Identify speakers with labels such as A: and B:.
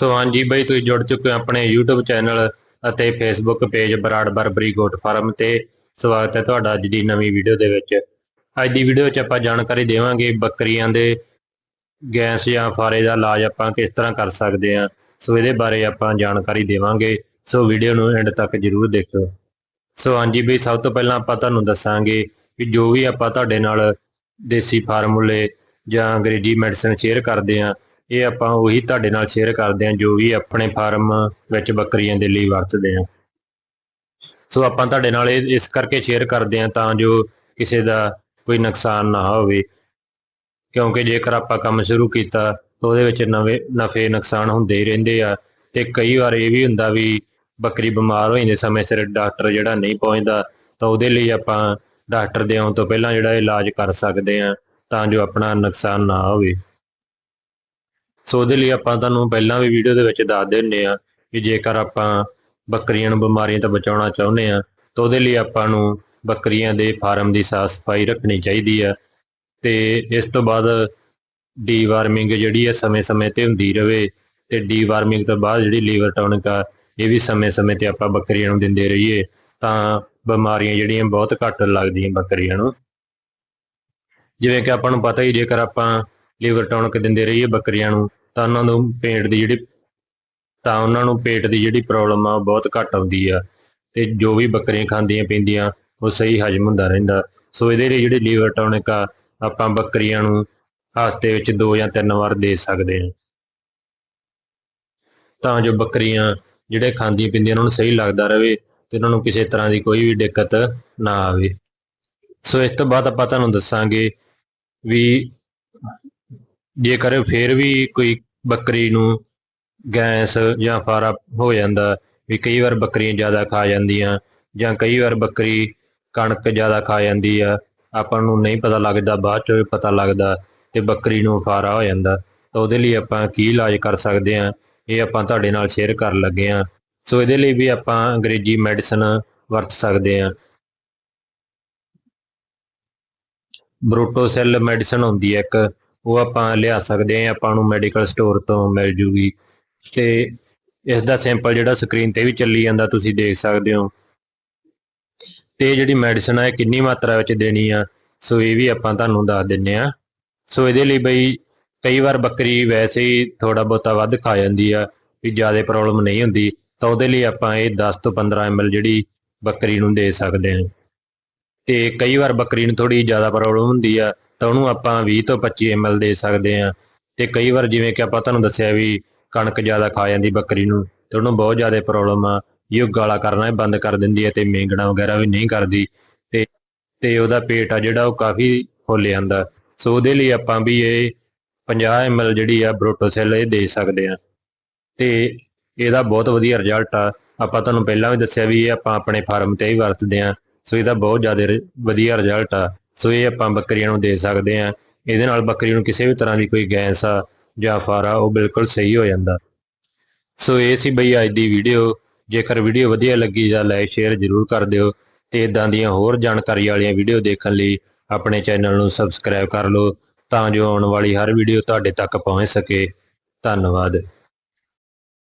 A: ਸੋ ਹਾਂਜੀ ਬਈ, ਤੁਸੀਂ ਜੁੜ ਚੁੱਕੇ ਹੋ ਆਪਣੇ YouTube ਚੈਨਲ ਅਤੇ Facebook page Brar Barbari goat farm ਤੇ। ਸਵਾਗਤ ਹੈ ਤੁਹਾਡਾ ਅੱਜ ਦੀ ਨਵੀਂ ਵੀਡੀਓ ਦੇ ਵਿੱਚ। ਅੱਜ ਦੀ ਵੀਡੀਓ 'ਚ ਆਪਾਂ ਜਾਣਕਾਰੀ ਦੇਵਾਂਗੇ ਬੱਕਰੀਆਂ ਦੇ ਗੈਸ ਜਾਂ ਫਾਰੇ ਦਾ ਇਲਾਜ ਆਪਾਂ ਕਿਸ ਤਰ੍ਹਾਂ ਕਰ ਸਕਦੇ ਹਾਂ। ਸੋ ਇਹਦੇ ਬਾਰੇ ਆਪਾਂ ਜਾਣਕਾਰੀ ਦੇਵਾਂਗੇ। ਸੋ ਵੀਡੀਓ ਨੂੰ ਐਂਡ ਤੱਕ ਜਰੂਰ ਦੇਖਿਓ। ਸੋ ਹਾਂਜੀ ਬਈ, ਸਭ ਤੋਂ ਪਹਿਲਾਂ ਆਪਾਂ ਤੁਹਾਨੂੰ ਦੱਸਾਂਗੇ ਕਿ ਜੋ ਵੀ ਆਪਾਂ ਤੁਹਾਡੇ ਨਾਲ ਦੇਸੀ ਫਾਰਮੂਲੇ ਜਾਂ ਅੰਗਰੇਜ਼ੀ ਮੈਡੀਸਨ ਸ਼ੇਅਰ ਕਰਦੇ ਹਾਂ ਇਹ ਆਪਾਂ ਉਹੀ ਤੁਹਾਡੇ ਨਾਲ ਸ਼ੇਅਰ ਕਰਦੇ ਹਾਂ, ਜੋ ਵੀ ਆਪਣੇ ਫਾਰਮ ਵਿੱਚ ਬੱਕਰੀਆਂ ਦੇ ਲਈ ਵਰਤਦੇ ਹਾਂ। ਸੋ ਆਪਾਂ ਤੁਹਾਡੇ ਨਾਲ ਇਹ, ਇਸ ਕਰਕੇ ਸ਼ੇਅਰ ਕਰਦੇ ਹਾਂ ਤਾਂ ਜੋ ਕਿਸੇ ਦਾ ਕੋਈ ਨੁਕਸਾਨ ਨਾ ਹੋਵੇ। ਕਿਉਂਕਿ ਜੇਕਰ ਆਪਾਂ ਕੰਮ ਸ਼ੁਰੂ ਕੀਤਾ, ਤਾਂ ਉਹਦੇ ਵਿੱਚ ਨਵੇਂ, ਨਫੇ, ਨੁਕਸਾਨ ਹੁੰਦੇ ਹੀ ਰਹਿੰਦੇ ਆ। ਤੇ ਕਈ ਵਾਰ ਇਹ ਵੀ ਹੁੰਦਾ ਵੀ ਬੱਕਰੀ ਬਿਮਾਰ ਹੋ ਜਾਂਦੇ, ਸਮੇਂ ਸਿਰ ਡਾਕਟਰ ਜਿਹੜਾ ਨਹੀਂ ਪਹੁੰਚਦਾ, ਤਾਂ ਉਹਦੇ ਲਈ ਆਪਾਂ ਡਾਕਟਰ ਦੇ ਆਉਣ ਤੋਂ ਪਹਿਲਾਂ ਜਿਹੜਾ ਇਲਾਜ ਕਰ ਸਕਦੇ ਆ ਤਾਂ ਜੋ ਆਪਣਾ ਨੁਕਸਾਨ ਨਾ ਹੋਵੇ। ਸੋ ਉਹਦੇ ਲਈ ਆਪਾਂ ਤੁਹਾਨੂੰ ਪਹਿਲਾਂ ਵੀ ਵੀਡੀਓ ਦੇ ਵਿੱਚ ਦੱਸਦੇ ਦਿੰਨੇ ਆ ਕਿ ਜੇਕਰ ਆਪਾਂ ਬੱਕਰੀਆਂ ਨੂੰ ਬਿਮਾਰੀਆਂ ਤੋਂ ਬਚਾਉਣਾ ਚਾਹੁੰਦੇ ਆ ਤਾਂ ਉਹਦੇ ਲਈ ਆਪਾਂ ਨੂੰ ਬੱਕਰੀਆਂ ਦੇ ਫਾਰਮ ਦੀ ਸਾਫ਼ ਸਫ਼ਾਈ ਰੱਖਣੀ ਚਾਹੀਦੀ ਆ ਤੇ ਇਸ ਤੋਂ ਬਾਅਦ ਡੀਵਾਰਮਿੰਗ ਜਿਹੜੀ ਆ ਸਮੇਂ-ਸਮੇਂ ਤੇ ਹੁੰਦੀ ਰਵੇ ਤੇ ਡੀਵਾਰਮਿੰਗ ਤੋਂ ਬਾਅਦ ਜਿਹੜੀ ਲੀਵਰ ਟੌਨਿਕ ਆ, ਇਹ ਵੀ ਸਮੇਂ-ਸਮੇਂ ਤੇ ਆਪਾਂ ਬੱਕਰੀਆਂ ਨੂੰ ਦਿੰਦੇ ਰਹੀਏ, ਤਾਂ ਬਿਮਾਰੀਆਂ ਜਿਹੜੀਆਂ ਬਹੁਤ ਘੱਟ ਲੱਗਦੀਆਂ ਬੱਕਰੀਆਂ ਨੂੰ। ਜਿਵੇਂ ਕਿ ਆਪਾਂ ਨੂੰ ਪਤਾ ਹੀ ਜੇਕਰ ਆਪਾਂ ਲੀਵਰ ਟੌਨਿਕ ਦਿੰਦੇ ਰਹੀਏ ਬੱਕਰੀਆਂ ਨੂੰ ਤਾਂ ਉਹਨਾਂ ਨੂੰ ਪੇਟ ਦੀ ਜਿਹੜੀ, ਤਾਂ ਉਹਨਾਂ ਨੂੰ ਪੇਟ ਦੀ ਜਿਹੜੀ ਪ੍ਰੋਬਲਮ ਆ ਉਹ ਬਹੁਤ ਘੱਟ ਆਉਂਦੀ ਆ। ਤੇ ਜੋ ਵੀ ਬੱਕਰੀਆਂ ਖਾਂਦੀਆਂ ਪੀਂਦੀਆਂ, ਉਹ ਸਹੀ ਹਜਮ ਹੁੰਦਾ ਰਹਿੰਦਾ। ਸੋ ਇਹਦੇ ਲਈ ਜਿਹੜੀ ਲੀਵਰ ਟੌਨਿਕ ਆ, ਆਪਾਂ ਬੱਕਰੀਆਂ ਨੂੰ ਹਫ਼ਤੇ ਵਿੱਚ ਦੋ ਜਾਂ ਤਿੰਨ ਵਾਰ ਦੇ ਸਕਦੇ ਹਾਂ। ਤਾਂ ਜੋ ਬੱਕਰੀਆਂ ਜਿਹੜੇ ਖਾਂਦੀਆਂ ਪੀਂਦੀਆਂ, ਉਹਨਾਂ ਨੂੰ ਸਹੀ ਲੱਗਦਾ ਰਹੇ ਤੇ ਉਹਨਾਂ ਨੂੰ ਕਿਸੇ ਤਰ੍ਹਾਂ ਦੀ ਕੋਈ ਵੀ ਦਿੱਕਤ ਨਾ ਆਵੇ। ਸੋ ਇਸ ਤੋਂ ਬਾਅਦ ਆਪਾਂ ਤੁਹਾਨੂੰ ਦੱਸਾਂਗੇ ਵੀ ਜੇਕਰ ਫੇਰ ਵੀ ਕੋਈ ਬੱਕਰੀ ਨੂੰ ਗੈਸ ਜਾਂ ਫਾਰਾ ਹੋ ਜਾਂਦਾ, ਵੀ ਕਈ ਵਾਰ ਬੱਕਰੀਆਂ ਜ਼ਿਆਦਾ ਖਾ ਜਾਂਦੀਆਂ ਜਾਂ ਕਈ ਵਾਰ ਬੱਕਰੀ ਕਣਕ ਜ਼ਿਆਦਾ ਖਾ ਜਾਂਦੀ ਆ, ਆਪਾਂ ਨੂੰ ਨਹੀਂ ਪਤਾ ਲੱਗਦਾ, ਬਾਅਦ ਚੋਂ ਪਤਾ ਲੱਗਦਾ ਤੇ ਬੱਕਰੀ ਨੂੰ ਫਾਰਾ ਹੋ ਜਾਂਦਾ, ਤਾਂ ਉਹਦੇ ਲਈ ਆਪਾਂ ਕੀ ਇਲਾਜ ਕਰ ਸਕਦੇ ਆ ਇਹ ਆਪਾਂ ਤੁਹਾਡੇ ਨਾਲ ਸ਼ੇਅਰ ਕਰਨ ਲੱਗੇ ਆ ਸੋ ਇਹਦੇ ਲਈ ਵੀ ਆਪਾਂ ਅੰਗਰੇਜ਼ੀ ਮੈਡੀਸਨ ਵਰਤ ਸਕਦੇ ਆ ਬਰੋਟੋਸੈਲ ਮੈਡੀਸਨ ਹੁੰਦੀ ਹੈ ਇੱਕ। ਉਹ ਆਪਾਂ ਲਿਆ ਸਕਦੇ ਆ ਆਪਾਂ ਨੂੰ ਮੈਡੀਕਲ ਸਟੋਰ ਤੋਂ ਮਿਲ ਜੂਗੀ। ਤੇ ਇਸ ਦਾ ਸੈਂਪਲ ਜਿਹੜਾ ਸਕਰੀਨ ਤੇ ਵੀ ਚੱਲੀ ਜਾਂਦਾ, ਤੁਸੀਂ ਦੇਖ ਸਕਦੇ ਹੋ। ਤੇ ਜਿਹੜੀ ਮੈਡੀਸਨ ਆ, ਇਹ ਕਿੰਨੀ ਮਾਤਰਾ ਵਿੱਚ ਦੇਣੀ ਆ, ਸੋ ਇਹ ਵੀ ਆਪਾਂ ਤੁਹਾਨੂੰ ਦੱਸ ਦਿੰਨੇ ਆ ਸੋ ਇਹਦੇ ਲਈ ਬਈ ਕਈ ਵਾਰ ਬੱਕਰੀ ਵੈਸੇ ਹੀ ਥੋੜਾ ਬਹੁਤਾ ਵੱਧ ਖਾ ਜਾਂਦੀ ਆ, ਵੀ ਜ਼ਿਆਦਾ ਪ੍ਰੋਬਲਮ ਨਹੀਂ ਹੁੰਦੀ, ਤਾਂ ਉਹਦੇ ਲਈ ਆਪਾਂ ਇਹ 10 ਤੋਂ 15 ml ਜਿਹੜੀ ਬੱਕਰੀ ਨੂੰ ਦੇ ਸਕਦੇ ਹਾਂ। ਤੇ ਕਈ ਵਾਰ ਬੱਕਰੀ ਨੂੰ ਥੋੜੀ ਜ਼ਿਆਦਾ ਪ੍ਰੋਬਲਮ ਹੁੰਦੀ ਆ ਤਾਂ ਉਹਨੂੰ ਆਪਾਂ 20 ਤੋਂ 25 ml ਦੇ ਸਕਦੇ ਆ ਤੇ ਕਈ ਵਾਰ ਜਿਵੇਂ ਕਿ ਆਪਾਂ ਤੁਹਾਨੂੰ ਦੱਸਿਆ ਵੀ ਕਣਕ ਜ਼ਿਆਦਾ ਖਾ ਜਾਂਦੀ ਬੱਕਰੀ ਨੂੰ, ਤੇ ਉਹਨੂੰ ਬਹੁਤ ਜ਼ਿਆਦਾ ਪ੍ਰੋਬਲਮ ਆ ਇਹ ਗਾਲਾ ਕਰਨਾ ਹੀ ਬੰਦ ਕਰ ਦਿੰਦੀ ਹੈ ਤੇ ਮੇਂਗਣਾ ਵਗੈਰਾ ਵੀ ਨਹੀਂ ਕਰਦੀ। ਤੇ ਤੇ ਉਹਦਾ ਪੇਟ ਆ ਜਿਹੜਾ ਉਹ ਕਾਫੀ ਫੁੱਲ ਜਾਂਦਾ। ਸੋ ਉਹਦੇ ਲਈ ਆਪਾਂ ਵੀ ਇਹ 50 ml ਜਿਹੜੀ ਆ ਬਰੋਟੋਸੈਲ ਇਹ ਦੇ ਸਕਦੇ ਆ ਤੇ ਇਹਦਾ ਬਹੁਤ ਵਧੀਆ ਰਿਜ਼ਲਟ ਆ। ਆਪਾਂ ਤੁਹਾਨੂੰ ਪਹਿਲਾਂ ਵੀ ਦੱਸਿਆ ਵੀ ਇਹ ਆਪਾਂ ਆਪਣੇ ਫਾਰਮ ਤੇ ਹੀ ਵਰਤਦੇ ਆ ਸੋ ਇਹਦਾ ਬਹੁਤ ਜ਼ਿਆਦਾ ਵਧੀਆ ਰਿਜ਼ਲਟ ਆ। ਸੋ ਇਹ ਆਪਾਂ ਬੱਕਰੀਆਂ ਨੂੰ ਦੇ ਸਕਦੇ ਆ ਇਹਦੇ ਨਾਲ ਬੱਕਰੀ ਨੂੰ ਕਿਸੇ ਵੀ ਤਰ੍ਹਾਂ ਦੀ ਕੋਈ ਗੈਸ ਆ ਜਾਂ ਫਾਰਾ, ਉਹ ਬਿਲਕੁਲ ਸਹੀ ਹੋ ਜਾਂਦਾ। ਸੋ ਇਹ ਸੀ ਬਈ ਅੱਜ ਦੀ ਵੀਡੀਓ। ਜੇਕਰ ਵੀਡੀਓ ਵਧੀਆ ਲੱਗੀ ਤਾਂ ਲਾਈਕ, ਸ਼ੇਅਰ ਜ਼ਰੂਰ ਕਰ ਦਿਓ ਤੇ ਇਦਾਂ ਦੀਆਂ ਹੋਰ ਜਾਣਕਾਰੀ ਵਾਲੀਆਂ ਵੀਡੀਓ ਦੇਖਣ ਲਈ ਆਪਣੇ ਚੈਨਲ ਨੂੰ ਸਬਸਕ੍ਰਾਈਬ ਕਰ ਲਓ ਤਾਂ ਜੋ ਆਉਣ ਵਾਲੀ ਹਰ ਵੀਡੀਓ ਤੁਹਾਡੇ ਤੱਕ ਪਹੁੰਚ ਸਕੇ। ਧੰਨਵਾਦ।